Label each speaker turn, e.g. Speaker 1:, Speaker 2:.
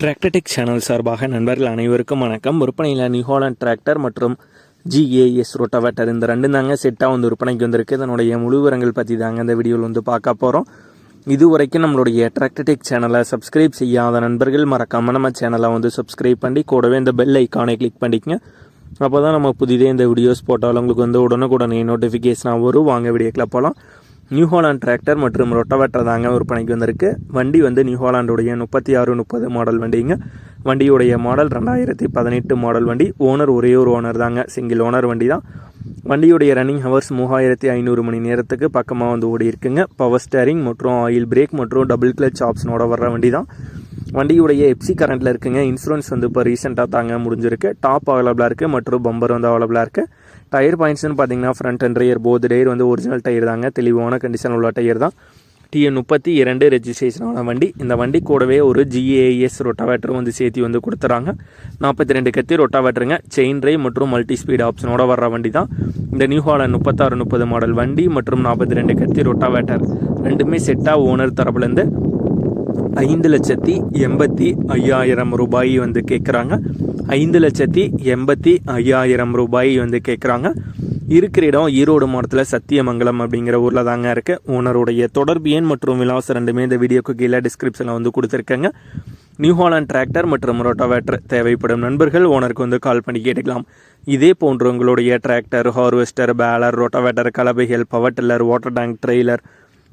Speaker 1: Tractor Tech channel சார்பாக நண்பர்கள் அனைவருக்கும் வணக்கம். விற்பனையில் நியூஹாலண்ட் டிராக்டர் மற்றும் ஜிஏஎஸ் ரொட்டவேட்டர் இந்த ரெண்டு தாங்க செட்டாக வந்து விற்பனைக்கு வந்திருக்கு. இதனுடைய முழு விவரங்கள் பற்றி தாங்க இந்த வீடியோவில் வந்து பார்க்க போகிறோம் இது வரைக்கும் நம்மளுடைய டிராக்டர்டெக் சேனலை சப்ஸ்கிரைப் செய்யாத நண்பர்கள் மறக்காமல் நம்ம சேனலை வந்து சப்ஸ்கிரைப் பண்ணி கூடவே இந்த பெல் ஐக்கானை கிளிக் பண்ணிக்கங்க. அப்போ தான் நம்ம புதிதே இந்த வீடியோஸ் போட்டாலும் உங்களுக்கு வந்து உடனுக்குடனே நோட்டிஃபிகேஷனாக வரும். வாங்க வீடியோக்கில் போகலாம் நியூ ஹாலாண்ட் டிராக்டர் மற்றும் ரொட்டவேட்டர் தாங்க விற்பனைக்கு வந்திருக்கு. வண்டி வந்து நியூ ஹாலாண்டுடைய முப்பத்தி ஆறு முப்பது மாடல் வண்டிங்க. வண்டியுடைய மாடல் ரெண்டாயிரத்தி பதினெட்டு மாடல் வண்டி. ஓனர் ஒரே ஒரு ஓனர் தாங்க. சிங்கிள் ஓனர் வண்டி தான் வண்டியுடைய ரன்னிங் ஹவர்ஸ் மூவாயிரத்தி ஐநூறு மணி நேரத்துக்கு பக்கமாக வந்து ஓடி இருக்குங்க பவர் ஸ்டேரிங் மற்றும் ஆயில் பிரேக் மற்றும் டபுள் கிளச் ஆப்ஷனோட வர்ற வண்டி தான் வண்டியுடைய எப்சி கரண்ட்டில் இருக்குங்க. இன்சூரன்ஸ் வந்து இப்போ ரீசெண்டாக தாங்க முடிஞ்சிருக்கு. டாப் அவைலபிளாக இருக்குது மற்றும் பம்பர் வந்து அவைலபிளாக இருக்குது டயர் பாயிண்ட்ஸ்னு பார்த்தீங்கன்னா front and tyre both tyre வந்து ஒரிஜினல் டயர் தாங்க. தெளிவான கண்டிஷன் உள்ள டயர் தான். டிஎன் முப்பத்தி இரண்டு ரெஜிஸ்ட்ரேஷனான வண்டி. இந்த வண்டி கூடவே ஒரு ஜிஏஎஸ் ரொட்டாவேட்டர் வந்து சேர்த்து வந்து கொடுத்துறாங்க. நாற்பத்தி ரெண்டு கத்தி ரொட்டாவேட்டருங்க செயின் ட்ரைவ் மற்றும் மல்டி ஸ்பீட் ஆப்ஷனோட வர்ற வண்டி தான். இந்த நியூ ஹாலண்ட் முப்பத்தாறு முப்பது மாடல் வண்டி மற்றும் நாற்பத்தி ரெண்டு கத்தி ரொட்டாவேட்டர் ரெண்டுமே செட்டாக ஓனர் தரப்புலேருந்து ஐந்து லட்சத்தி எண்பத்தி ஐயாயிரம் ரூபாய் வந்து கேட்குறாங்க ஐந்து லட்சத்தி எண்பத்தி ஐயாயிரம் ரூபாய் வந்து கேட்குறாங்க இருக்கிற இடம் ஈரோடு மாவட்டத்தில் சத்தியமங்கலம் அப்படிங்கிற ஊரில் தாங்க இருக்குது ஓனருடைய தொடர்பு எண் மற்றும் விலாசம் ரெண்டுமே இந்த வீடியோக்கு கீழே டிஸ்கிரிப்ஷனில் வந்து கொடுத்துருக்கேங்க. நியூ ஹாலண்ட் டிராக்டர் மற்றும் ரோட்டோவேட்டர் தேவைப்படும் நண்பர்கள் ஓனருக்கு வந்து கால் பண்ணி கேட்டுக்கலாம். இதே போன்று உங்களுடைய டிராக்டர் ஹார்வெஸ்டர் பேலர் ரோட்டோவேட்டர் கலவைகள் power tiller water tank trailer